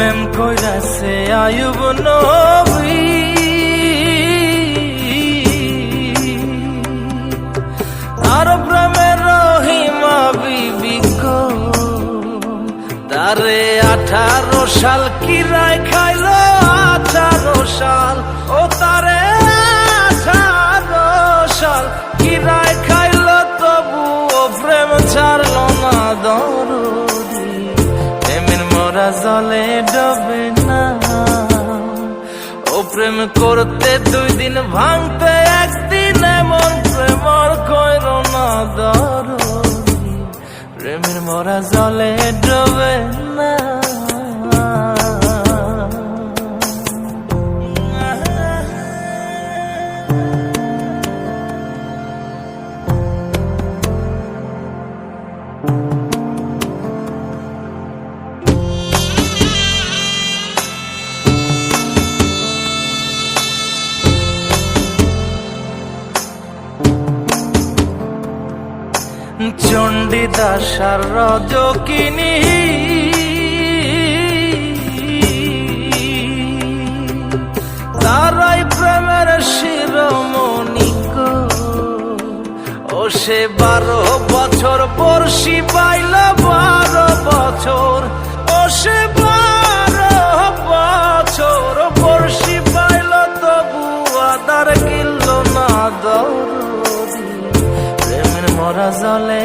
প্রেম কইরাছে আয়ুব নবী। আর প্রেমের রহিমা বিবি তারে আঠারো সাল কিরায় খাইল, আঠারো সাল। ও তারে জলে ডবে না। ও প্রেম করতে দুই দিন ভাঙতে একদিন এমন প্রেমর কইর না দর প্রেমের মরা জলে ডবে না চণ্ডীদাস আর রজকিনী। তারাই প্রেমের শিরোমণি গো। ও সে বারো বছর বর্ষি পাইল, বারো বছর। ও সে বারো বছর বর্ষি পাইল তবু আদার কিল্ল না দৌড়ি প্রেমের মরা জলে